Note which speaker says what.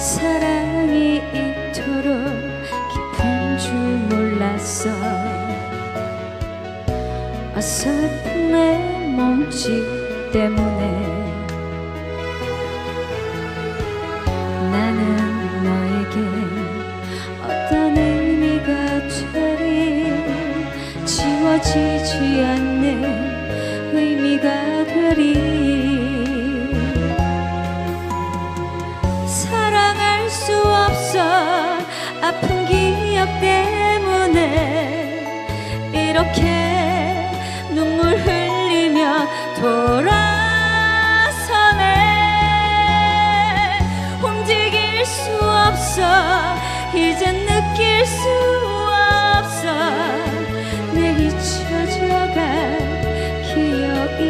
Speaker 1: 사랑이 이토록 깊은 줄 몰랐어. 어설픈 내 몸짓 때문에. 나는 너에게 어떤 의미가 되리? 지워지지 않는 의미가 되리 수 없어. 아픈 기억 때문에 이렇게 눈물 흘리며 돌아서네. 움직일 수 없어. 이제 느낄 수 없어. 내 잊혀져갈 기억이